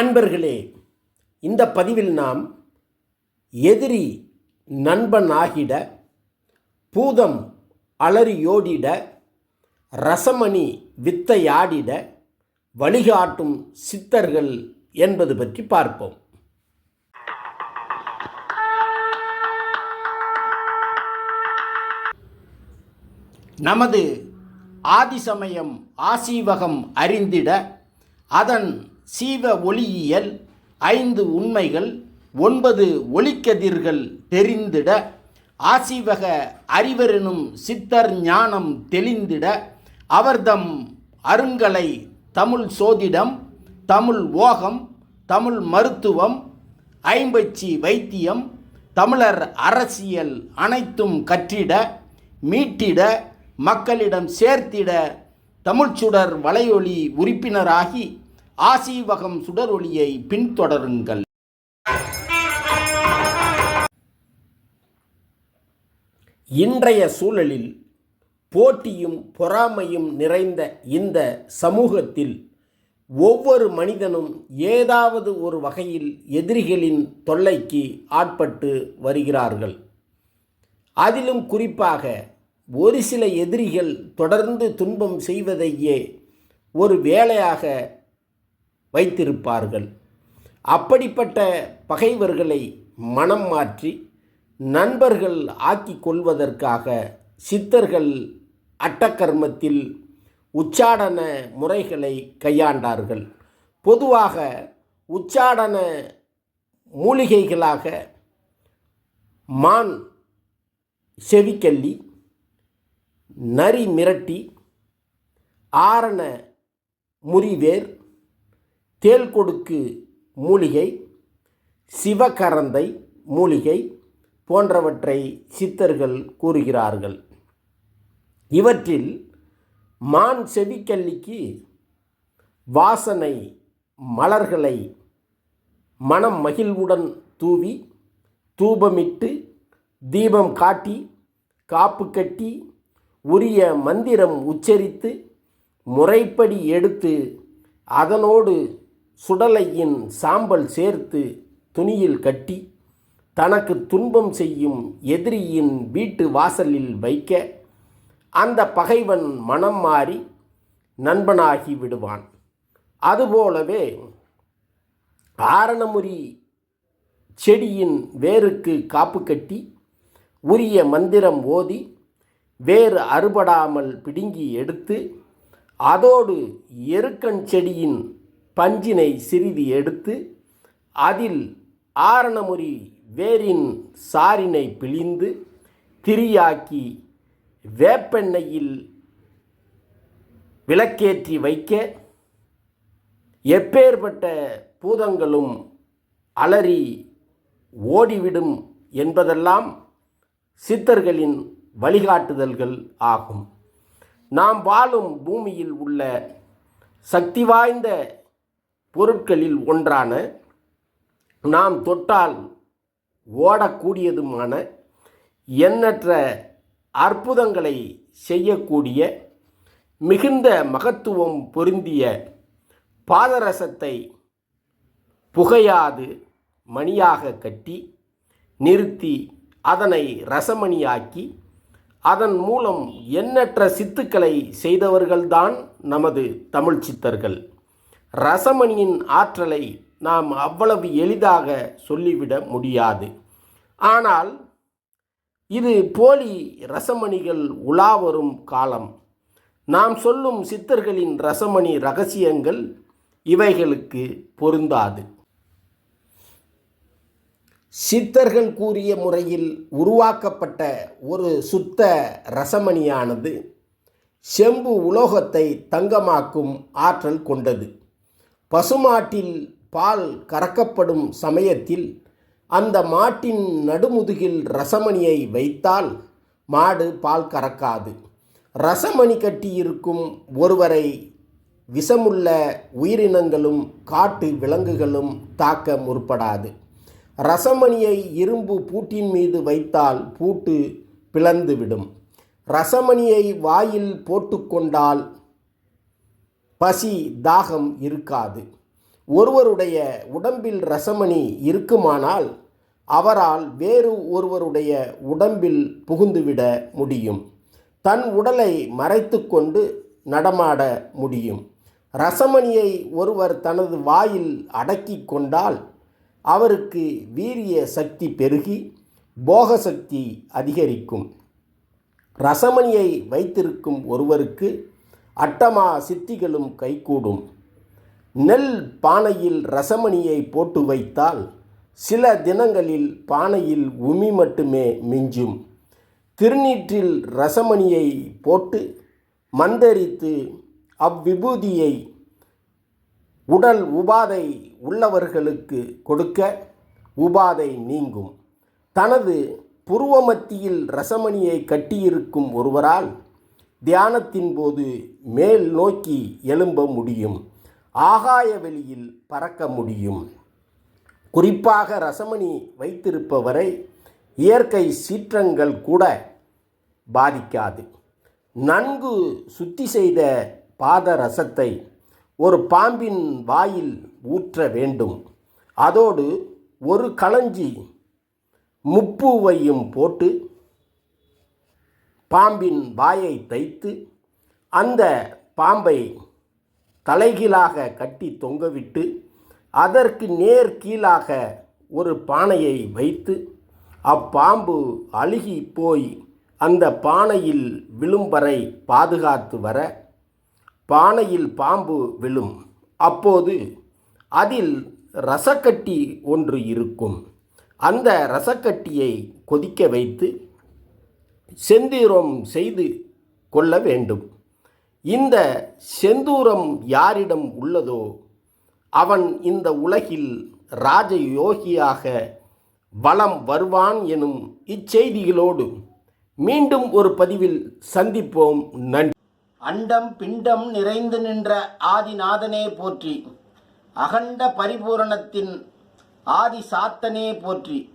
அன்பர்களே இந்த பதிவில் நாம் எதிரி நண்பன் ஆகிட பூதம் அலறியோடிட ரசமணி வித்தையாடிட வழிகாட்டும் சித்தர்கள் என்பது பற்றி பார்ப்போம். நமது ஆதிசமயம் ஆசீவகம் அறிந்திட அதன் சீவ ஒளியியல் ஐந்து உண்மைகள் ஒன்பது ஒளிக்கதிர்கள் தெரிந்திட ஆசீவக அறிவரெனும் சித்தர் ஞானம் தெளிந்திட அவர்தம் அருங்கலை தமிழ் சோதிடம் தமிழ் ஓகம் தமிழ் மருத்துவம் ஐம்பச்சி வைத்தியம் தமிழர் அரசியல் அனைத்தும் கற்றிட மீட்டிட மக்களிடம் சேர்த்திட தமிழ்ச்சுடர் வலையொலி உறுப்பினராகி ஆசீவகம் சுடரொளியை பின்தொடருங்கள். இன்றைய சூழலில் போட்டியும் பொறாமையும் நிறைந்த இந்த சமூகத்தில் ஒவ்வொரு மனிதனும் ஏதாவது ஒரு வகையில் எதிரிகளின் தொல்லைக்கு ஆட்பட்டு வருகிறார்கள். அதிலும் குறிப்பாக ஒரு சில எதிரிகள் தொடர்ந்து துன்பம் செய்வதையே ஒரு வேலையாக வைத்திருப்பார்கள். அப்படிப்பட்ட பகைவர்களை மனம் மாற்றி நண்பர்கள் ஆக்கி கொள்வதற்காக சித்தர்கள் அட்டக்கர்மத்தில் உச்சாடன முறைகளை கையாண்டார்கள். பொதுவாக உச்சாடன மூலிகைகளாக மான் செவிக்கல்லி நரி மிரட்டி ஆரண முறிவேர் தேல் கொடுக்கு மூலிகை சிவகரந்தை மூலிகை போன்றவற்றை சித்தர்கள் கூறுகிறார்கள். இவற்றில் மான் செவிக்கல்லிக்கு வாசனை மலர்களை மனம் மகிழ்வுடன் தூவி தூபமிட்டு தீபம் காட்டி காப்பு கட்டி உரிய மந்திரம் உச்சரித்து முறைப்படி எடுத்து அதனோடு சுடலையின் சாம்பல் சேர்த்து துணியில் கட்டி தனக்கு துன்பம் செய்யும் எதிரியின் வீட்டு வாசலில் வைக்க அந்த பகைவன் மனம் மாறி நண்பனாகி விடுவான். அதுபோலவே ஆரணமுறி செடியின் வேருக்கு காப்பு கட்டி உரிய மந்திரம் ஓதி வேறு அறுபடாமல் பிடுங்கி எடுத்து அதோடு எருக்கன் செடியின் பஞ்சினை சிறிது எடுத்து அதில் ஆரணமுறி வேரின் சாரினை பிழிந்து திரியாக்கி வேப்பெண்ணெயில் விளக்கேற்றி வைக்க எப்பேற்பட்ட பூதங்களும் அலறி ஓடிவிடும் என்பதெல்லாம் சித்தர்களின் வழிகாட்டுதல்கள் ஆகும். நாம் வாழும் பூமியில் உள்ள சக்தி வாய்ந்த பொருட்களில் ஒன்றான நாம் தொட்டால் ஓடக்கூடியதுமான எண்ணற்ற அற்புதங்களை செய்யக்கூடிய மிகுந்த மகத்துவம் பொருந்திய பாதரசத்தை புகையாது மணியாக கட்டி நிறுத்தி அதனை ரசமணியாக்கி அதன் மூலம் எண்ணற்ற சித்துக்களை செய்தவர்கள்தான் நமது தமிழ் சித்தர்கள். ரசமணியின் ஆற்றலை நாம் அவ்வளவு எளிதாக சொல்லிவிட முடியாது. ஆனால் இது போலி ரசமணிகள் உலா வரும் காலம். நாம் சொல்லும் சித்தர்களின் ரசமணி ரகசியங்கள் இவைகளுக்கு பொருந்தாது. சித்தர்கள் கூறிய முறையில் உருவாக்கப்பட்ட ஒரு சுத்த ரசமணியானது செம்பு உலோகத்தை தங்கமாக்கும் ஆற்றல் கொண்டது. பசுமாட்டில் பால் கறக்கப்படும் சமயத்தில் அந்த மாட்டின் நடுமுதுகில் ரசமணியை வைத்தால் மாடு பால் கறக்காது. ரசமணி கட்டியிருக்கும் ஒருவரை விஷமுள்ள உயிரினங்களும் காட்டு விலங்குகளும் தாக்க முற்படாது. ரசமணியை இரும்பு பூட்டின் மீது வைத்தால் பூட்டு பிளந்துவிடும். ரசமணியை வாயில் போட்டுக்கொண்டால் பசி தாகம் இருக்காது. ஒருவருடைய உடம்பில் ரசமணி இருக்குமானால் அவரால் வேறு ஒருவருடைய உடம்பில் புகுந்துவிட முடியும். தன் உடலை மறைத்துக்கொண்டு நடமாட முடியும். ரசமணியை ஒருவர் தனது வாயில் அடக்கி கொண்டால் அவருக்கு வீரிய சக்தி பெருகி போக சக்தி அதிகரிக்கும். ரசமணியை வைத்திருக்கும் ஒருவருக்கு அட்டமா சித்திகளும் கைகூடும். நெல் பானையில் ரசமணியை போட்டு வைத்தால் சில தினங்களில் பானையில் உமி மட்டுமே மிஞ்சும். திருநீற்றில் ரசமணியை போட்டு மந்தரித்து அவ்விபூதியை உடல் உபாதை உள்ளவர்களுக்கு கொடுக்க உபாதை நீங்கும். தனது புருவமத்தியில் ரசமணியை கட்டியிருக்கும் ஒருவரால் தியானத்தின் போது மேல் நோக்கி எழும்ப முடியும். ஆகாய வெளியில் பறக்க முடியும். குறிப்பாக ரசமணி வைத்திருப்பவரை இயற்கை சீற்றங்கள் கூட பாதிக்காது. நன்கு சுத்தி செய்த பாத ரசத்தை ஒரு பாம்பின் வாயில் ஊற்ற வேண்டும். அதோடு ஒரு களஞ்சி முப்பூவையும் போட்டு பாம்பின் வாயை தைத்து அந்த பாம்பை தலைகீழாக கட்டி தொங்கவிட்டு அதற்கு நேர் கீழாக ஒரு பானையை வைத்து அப்பாம்பு அழுகி போய் அந்த பானையில் விழும் வரை பாதுகாத்து வர பானையில் பாம்பு விழும். அப்போது அதில் ரசக்கட்டி ஒன்று இருக்கும். அந்த ரசக்கட்டியை கொதிக்க வைத்து செந்தூரம் செய்து கொள்ள வேண்டும். இந்த செந்தூரம் யாரிடம் உள்ளதோ அவன் இந்த உலகில் ராஜயோகியாக வளம் வருவான் எனும் இச்செய்திகளோடு மீண்டும் ஒரு பதிவில் சந்திப்போம். நன்றி. அண்டம் பிண்டம் நிறைந்து நின்ற ஆதிநாதனே போற்றி அகண்ட பரிபூரணத்தின் ஆதி சாத்தனே போற்றி.